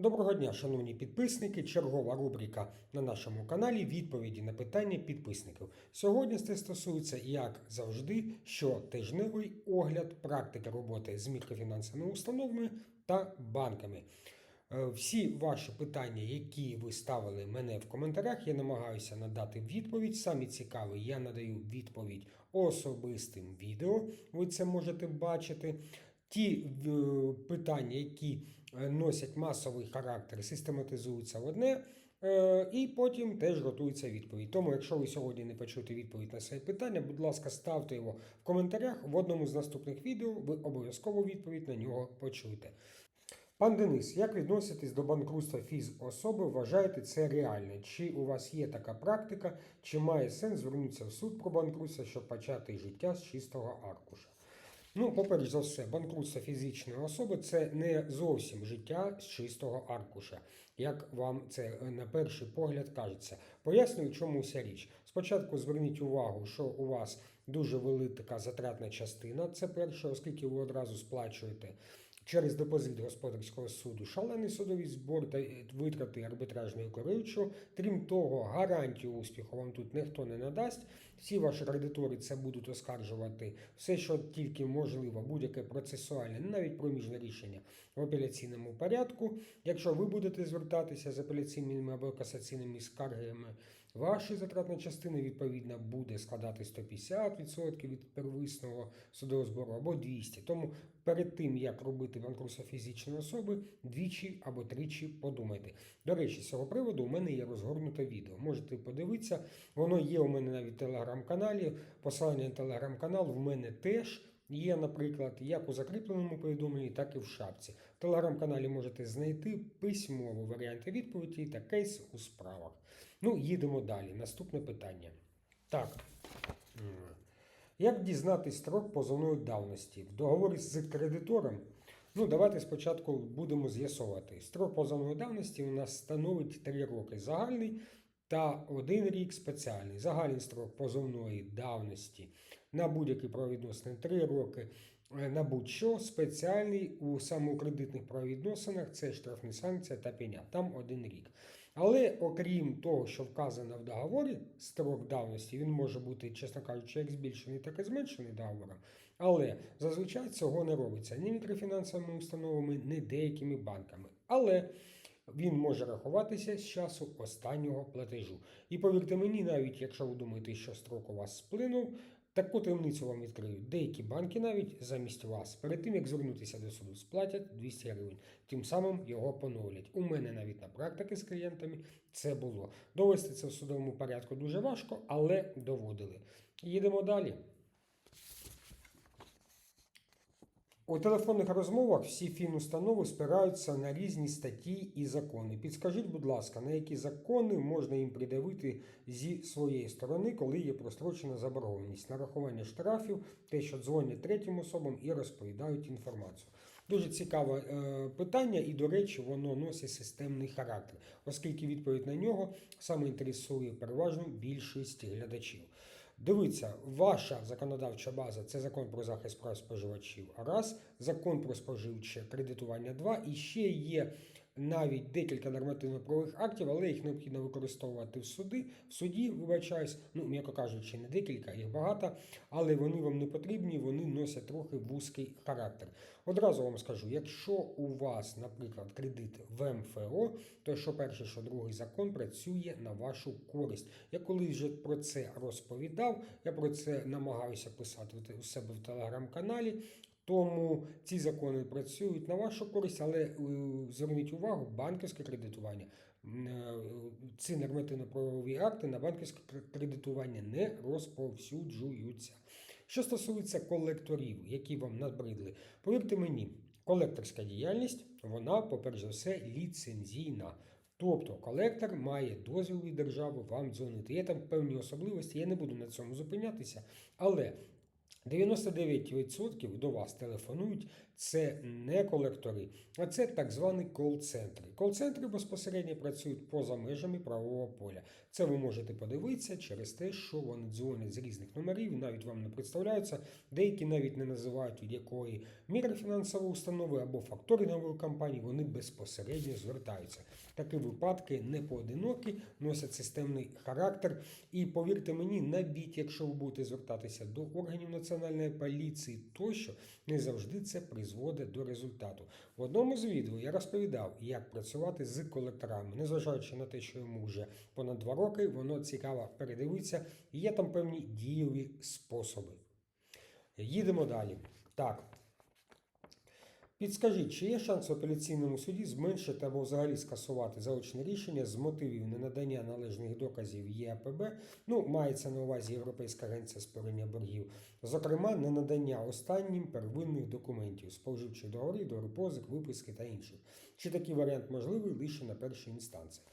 Доброго дня, шановні підписники. Чергова рубрика на нашому каналі відповіді на питання підписників. Сьогодні це стосується, як завжди, щотижневий огляд практики роботи з мікрофінансовими установами та банками. Е, Всі ваші питання, які ви ставили мене в коментарях, я намагаюся надати відповідь. Самі цікаві, я надаю відповідь особистим відео. Ви це можете бачити. Ті питання, які е, носять масовий характер, систематизуються в одне, е, і потім теж готується відповідь. Тому, якщо ви сьогодні не почуєте відповідь на своє питання, будь ласка, ставте його в коментарях. В одному з наступних відео ви обов'язково відповідь на нього почуєте. Пан Денис, як відноситесь до банкрутства фізособи? Вважаєте це реально? Чи у вас є така практика, чи має сенс звернутися в суд про банкрутство, щоб почати життя з чистого аркуша? Ну, поперш за все, банкрутство фізичної особи це не зовсім життя з чистого аркуша, як вам це е, на перший погляд кажеться. Пояснюю, чому вся річ. Спочатку зверніть увагу, що у вас дуже велика затратна частина. Це перше, оскільки ви одразу сплачуєте через депозит господарського суду шалений судовий збор та витрати арбітражної керуючого. Крім того, гарантію успіху вам тут ніхто не надасть. Всі ваші кредитори це будуть оскаржувати все, що тільки можливо, будь-яке процесуальне, навіть проміжне рішення в апеляційному порядку. Якщо ви будете звертатися з апеляційними або касаційними скаргами, ваша затратна частина відповідно буде складати 150% від первисного судового збору або 200%. Тому перед тим як робити банкрутство фізичної особи, двічі або тричі подумайте. До речі, з цього приводу у мене є розгорнуте відео. Можете подивитися, воно є у мене навіть в телеграм-каналі. Посилання на телеграм-канал в мене теж. Є, наприклад, як у закріпленому повідомленні, так і в шапці. В телеграм-каналі можете знайти письмові варіанти відповіді та кейс у справах. Ну, їдемо далі. Наступне питання. Так. Як дізнатись строк позовної давності? В договорі з кредитором. Ну, давайте спочатку будемо з'ясовувати. Строк позовної давності у нас становить 3 роки загальний та 1 рік спеціальний. Загальний строк позовної давності на будь-які правовідносини 3 роки. Е, На будь-що спеціальний у самокредитних правовідносинах це штрафні санкція та пеня. Там один рік. Але окрім того, що вказано в договорі, строк давності він може бути, чесно кажучи, як збільшений, так і зменшений договором. Але зазвичай цього не робиться ні мікрофінансовими установами, ні деякими банками. Але він може рахуватися з часу останнього платежу. І повірте мені, навіть якщо ви думаєте, що строк у вас сплинув, таку таємницю вам відкриють. Деякі банки навіть замість вас, перед тим як звернутися до суду, сплатять 200 гривень. Тим самим його поновлять. У мене навіть на практиці з клієнтами це було. Довести це в судовому порядку дуже важко, але доводили. Їдемо далі. У телефонних розмовах всі фінустанови спираються на різні статті і закони. Підскажіть, будь ласка, на які закони можна їм придавити зі своєї сторони, коли є прострочена заборгованість, нарахування штрафів, те, що дзвонять третім особам і розповідають інформацію. Дуже цікаве е, питання, і, до речі, воно носить системний характер, оскільки відповідь на нього саме інтересує переважно більшість глядачів. Дивіться, ваша законодавча база це закон про захист прав споживачів. Раз, закон про споживче кредитування. Два і ще є навіть декілька нормативно-правових актів, але їх необхідно використовувати в суди. В суді, вибачаюсь, ну м'яко кажучи, не декілька, їх багато, але вони вам не потрібні, вони носять трохи вузький характер. Одразу вам скажу, якщо у вас, наприклад, кредит в МФО, то що перший, що другий закон працює на вашу користь. Я колись вже про це розповідав, я про це намагаюся писати у себе в телеграм-каналі. Тому ці закони працюють на вашу користь, але е, зверніть увагу, банківське кредитування, е, ці нормативно-правові акти на банківське кредитування не розповсюджуються. Що стосується колекторів, які вам набридли, повірте мені, колекторська діяльність, вона, по-перше за все, ліцензійна. Тобто колектор має дозвіл від держави вам дзвонити. Є там певні особливості, я не буду на цьому зупинятися, але 99% до вас телефонують. Це не колектори, а це так звані кол-центри. Кол-центри безпосередньо працюють поза межами правового поля. Це ви можете подивитися через те, що вони дзвонять з різних номерів, навіть вам не представляються. Деякі навіть не називають від якої мікрофінансової установи або факторингової компанії, вони безпосередньо звертаються. Такі випадки не поодинокі, носять системний характер. І повірте мені, навіть якщо ви будете звертатися до органів національної поліції, тощо не завжди це призводить до результату. В одному з відео я розповідав, як працювати з колекторами, незважаючи на те, що йому вже понад два роки, воно цікаво передивитися, і є там певні дієві способи. Їдемо далі. Так. Підскажіть, чи є шанс в апеляційному суді зменшити або взагалі скасувати заочне рішення з мотивів ненадання належних доказів ЄАПБ, ну, мається на увазі Європейська агенція спирення боргів, зокрема, ненадання останнім первинних документів, споживчі договори, договорпозик, виписки та інших. Чи такий варіант можливий лише на першій інстанції?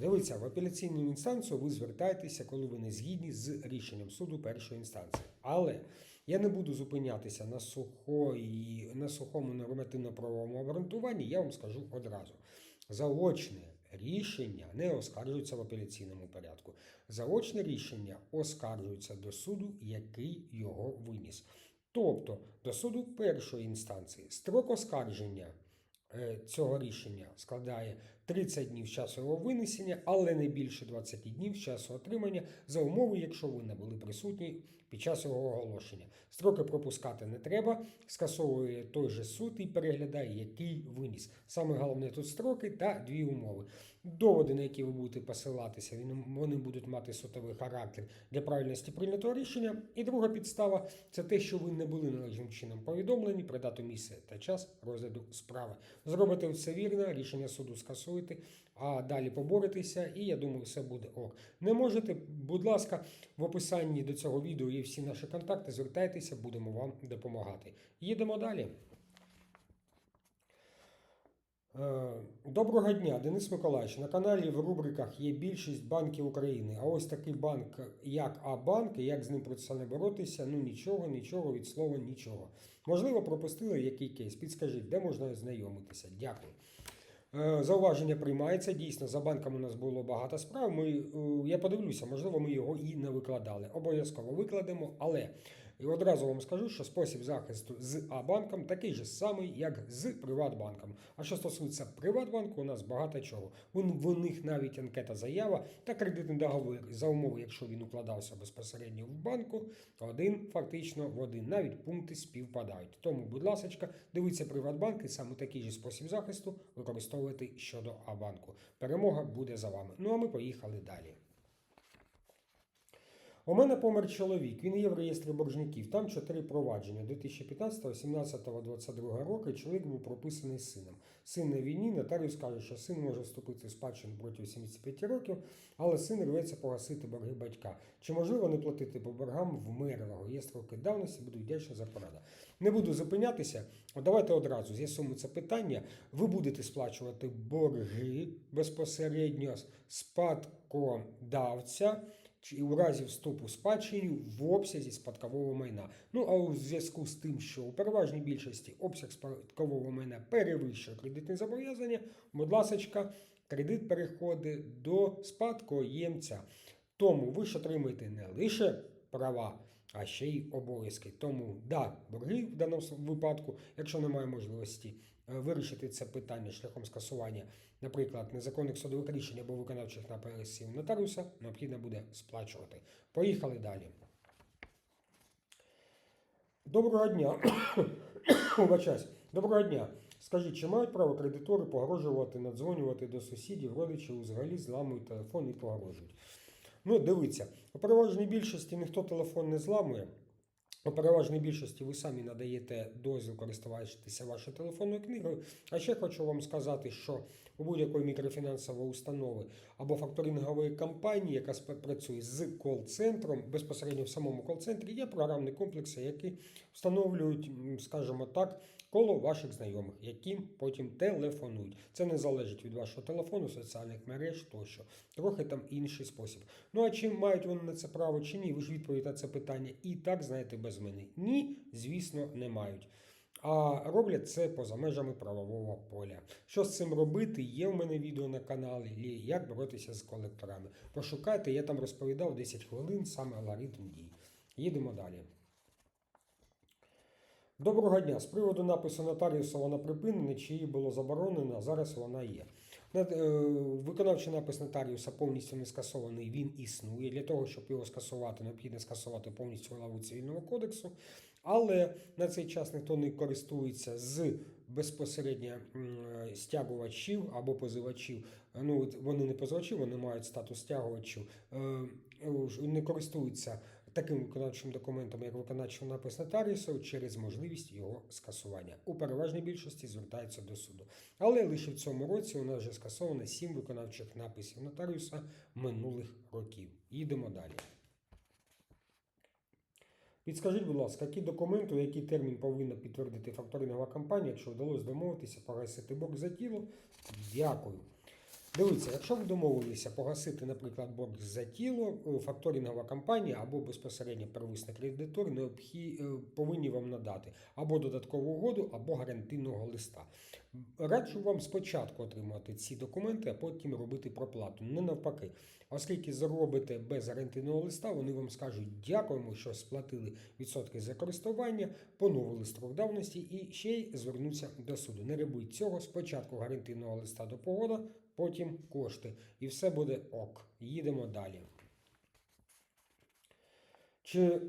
Дивіться, в апеляційну інстанцію ви звертаєтеся, коли ви не згідні з рішенням суду першої інстанції. Але я не буду зупинятися на сухої, на сухому нормативно-правовому обґрунтуванні, я вам скажу одразу. Заочне рішення не оскаржується в апеляційному порядку. Заочне рішення оскаржується до суду, який його виніс. Тобто до суду першої інстанції строк оскарження е, цього рішення складає 30 днів часу його винесення, але не більше 20 днів часу отримання за умови, якщо ви не були присутні під час його оголошення. Строки пропускати не треба, скасовує той же суд і переглядає, який виніс. Саме головне тут строки та дві умови. Доводи, на які ви будете посилатися, вони будуть мати сутовий характер для правильності прийнятого рішення. І друга підстава це те, що ви не були належним чином повідомлені про дату місце та час розгляду справи. Зробите все вірно, рішення суду скасуєте, а далі поборитеся, і я думаю, все буде ок. Не можете, будь ласка, в описанні до цього відео є всі наші контакти. Звертайтеся, будемо вам допомагати. Їдемо далі. Е, Доброго дня, Денис Миколаївич. На каналі в рубриках є більшість банків України. А ось такий банк, як А-банк, і як з ним процесуально боротися, ну нічого, нічого, від слова нічого. Можливо, пропустили який кейс. Підскажіть, де можна ознайомитися? Дякую. Е, Зауваження приймається. Дійсно, за банком у нас було багато справ. Ми, е, я подивлюся, можливо, ми його і не викладали. Обов'язково викладемо, але і одразу вам скажу, що спосіб захисту з А-банком такий же самий, як з Приватбанком. А що стосується Приватбанку, у нас багато чого. В них навіть анкета заява та кредитний договір за умови, якщо він укладався безпосередньо в банку, один фактично в один. Навіть пункти співпадають. Тому, будь ласка, дивіться Приватбанк і саме такий же спосіб захисту використовувати щодо А-банку. Перемога буде за вами. Ну а ми поїхали далі. У мене помер чоловік, він є в реєстрі боржників. Там чотири провадження 2015, 17, 22 роки. Чоловік був прописаний сином. Син на війні, нотаріус каже, що син може вступити в спадщину протягом 75 років, але син рветься погасити борги батька. Чи можливо не платити по боргам вмерлого? Є строки давності, буду вдячний за пораду. Не буду зупинятися. Давайте одразу з'ясуємо це питання. Ви будете сплачувати борги безпосередньо спадкодавця чи у разі вступу спадщині в обсязі спадкового майна. Ну а у зв'язку з тим, що у переважній більшості обсяг спадкового майна перевищує кредитне зобов'язання, будь ласка, кредит переходить до спадкоємця. Тому ви ж отримуєте не лише права, а ще й обов'язки. Тому да, борги в даному випадку, якщо немає можливості е, вирішити це питання шляхом скасування, наприклад, незаконних судових рішень або виконавчих напересів нотаріуса, необхідно буде сплачувати. Поїхали далі. Доброго дня. Вибачаюсь. Доброго дня. Скажіть, чи мають право кредитори погрожувати, надзвонювати до сусідів, родичів, взагалі зламують телефон і погрожують? Ну, дивіться, у переважній більшості ніхто телефон не зламує. У переважній більшості ви самі надаєте дозвіл користуватися вашою телефонною книгою. А ще хочу вам сказати, що у будь-якої мікрофінансової установи або факторингової компанії, яка співпрацює з кол-центром, безпосередньо в самому кол-центрі є програмні комплекси, які встановлюють, скажімо так, коло ваших знайомих, яким потім телефонують. Це не залежить від вашого телефону, соціальних мереж тощо. Трохи там інший спосіб. Ну а чи мають вони на це право чи ні? Ви ж відповідь на це питання і так знаєте без мене. Ні, звісно, не мають. А роблять це поза межами правового поля. Що з цим робити? Є в мене відео на каналі, як боротися з колекторами. Пошукайте, я там розповідав 10 хвилин саме алгоритм дій. Їдемо далі. Доброго дня. З приводу напису нотаріуса вона припинена, чи її було заборонено, а зараз вона є. Е, Виконавчий напис нотаріуса повністю не скасований, він існує. Для того, щоб його скасувати, необхідно скасувати повністю главу цивільного кодексу. Але на цей час ніхто не користується з безпосередньо е, стягувачів або позивачів. Ну, вони не позивачі, вони мають статус стягувачів. Е, Не користуються таким виконавчим документом, як виконавчий напис нотаріуса, через можливість його скасування. У переважній більшості звертаються до суду. Але лише в цьому році у нас вже скасовано сім виконавчих написів нотаріуса минулих років. Їдемо далі. Підскажіть, будь ласка, які документи, у який термін повинна підтвердити факторингова компанія, якщо вдалося домовитися погасити борг за тіло? Дякую. Дивіться, якщо ви домовилися погасити, наприклад, борг за тіло, е, факторингова компанія або безпосередньо первисний кредитор необхі... е, повинні вам надати або додаткову угоду, або гарантийного листа. Раджу вам спочатку отримати ці документи, а потім робити проплату. Не навпаки. Оскільки заробите без гарантийного листа, вони вам скажуть дякуємо, що сплатили відсотки за користування, поновили строк давності і ще й звернуться до суду. Не робіть цього. Спочатку гарантийного листа до погода, потім кошти. І все буде ок. Їдемо далі. Чи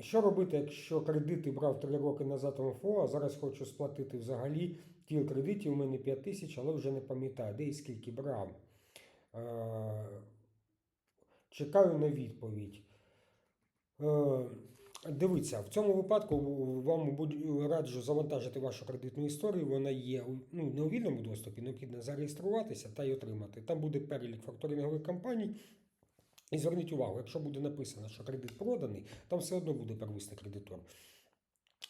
що робити, якщо кредити брав 3 роки назад МФО, а зараз хочу сплатити взагалі тіл кредитів у мене 5 тисяч, але вже не пам'ятаю, де і скільки брав. Е, Чекаю на відповідь. Дивіться, в цьому випадку вам раджу завантажити вашу кредитну історію. Вона є ну, не у вільному доступі, необхідно зареєструватися та й отримати. Там буде перелік факторингових компаній. І зверніть увагу, якщо буде написано, що кредит проданий, там все одно буде первисний кредитор.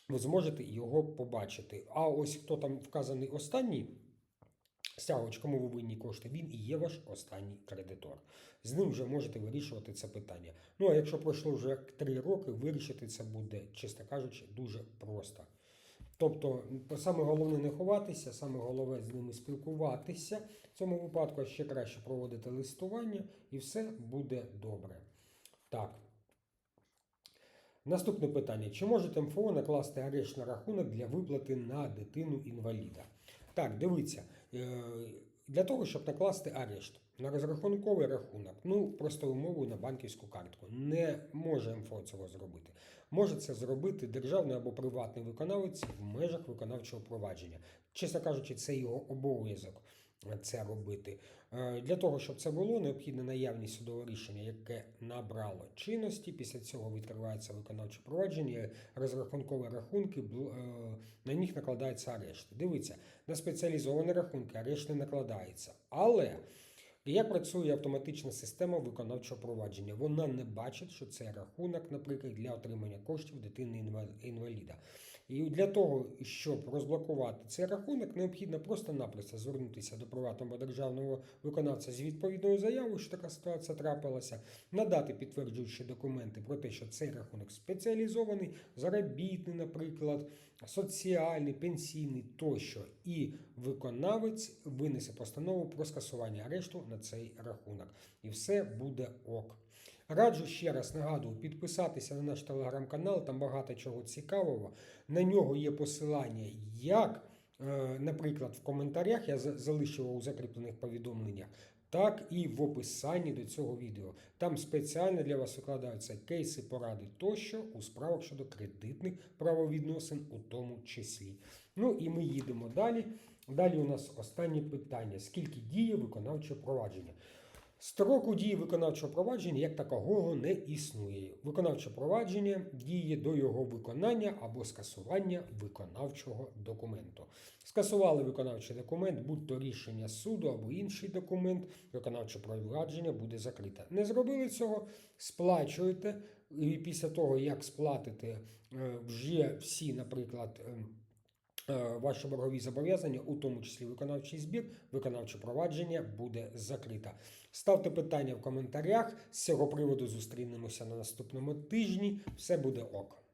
Ви зможете його побачити. А ось хто там вказаний останній, стягувач, кому ви винні кошти, він і є ваш останній кредитор. З ним вже можете вирішувати це питання. Ну а якщо пройшло вже 3 роки, вирішити це буде, чесно кажучи, дуже просто. Тобто, саме головне не ховатися, саме головне з ними спілкуватися в цьому випадку, ще краще проводити листування, і все буде добре. Так. Наступне питання: чи може МФО накласти арешт на рахунок для виплати на дитину інваліда? Так, дивіться, для того, щоб накласти арешт на розрахунковий рахунок, ну просто умову на банківську картку, не може МФО цього зробити. Може це зробити державний або приватний виконавець в межах виконавчого провадження. Чесно кажучи, це його обов'язок е, це робити. Е, Для того, щоб це було, необхідна наявність судового рішення, яке набрало чинності. Після цього відкривається виконавче провадження, розрахункові рахунки, е, на них накладається арешт. Дивіться, на спеціалізовані рахунки арешт не накладається. Але як працює автоматична система виконавчого провадження? Вона не бачить, що це рахунок, наприклад, для отримання коштів дитини інваліда. І для того, щоб розблокувати цей рахунок, необхідно просто-напросто звернутися до приватного державного виконавця з відповідною заявою, що така ситуація трапилася, надати підтверджуючі документи про те, що цей рахунок спеціалізований, заробітний, наприклад, соціальний, пенсійний тощо. І виконавець винесе постанову про скасування арешту на цей рахунок. І все буде ок. Раджу ще раз нагадую, підписатися на наш телеграм-канал, там багато чого цікавого. На нього є посилання, як, е, наприклад, в коментарях я за- залишив у закріплених повідомленнях, так і в описанні до цього відео. Там спеціально для вас викладаються кейси, поради тощо у справах щодо кредитних правовідносин у тому числі. Ну і ми їдемо далі. Далі у нас останнє питання: скільки діє виконавче провадження? Строку дії виконавчого провадження як такого не існує. Виконавче провадження діє до його виконання або скасування виконавчого документу. Скасували виконавчий документ, будь то рішення суду або інший документ, виконавче провадження буде закрите. Не зробили цього, сплачуєте, і після того, як сплатите е, вже всі, наприклад, ем, ваші боргові зобов'язання, у тому числі виконавчий збір, виконавче провадження буде закрите. Ставте питання в коментарях. З цього приводу зустрінемося на наступному тижні. Все буде ок.